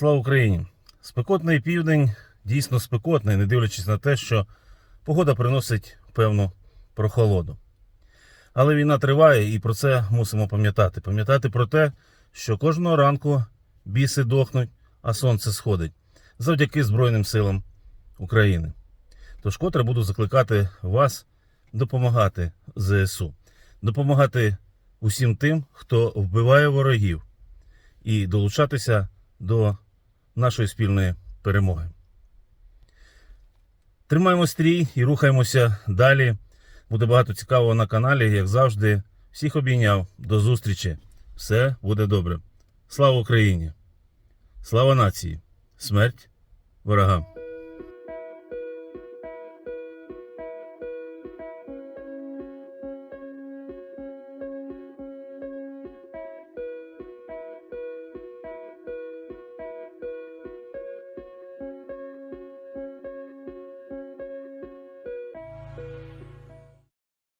Слава Україні! Спекотний південь дійсно спекотний, не дивлячись на те, що погода приносить певну прохолоду. Але війна триває і про це мусимо пам'ятати. Пам'ятати про те, що кожного ранку біси дохнуть, а сонце сходить завдяки Збройним силам України. Тож котре буду закликати вас допомагати ЗСУ, допомагати усім тим, хто вбиває ворогів, і долучатися до нашої спільної перемоги. Тримаємо стрій і рухаємося далі. Буде багато цікавого на каналі, як завжди. Всіх обійняв. До зустрічі. Все буде добре. Слава Україні! Слава нації! Смерть ворогам!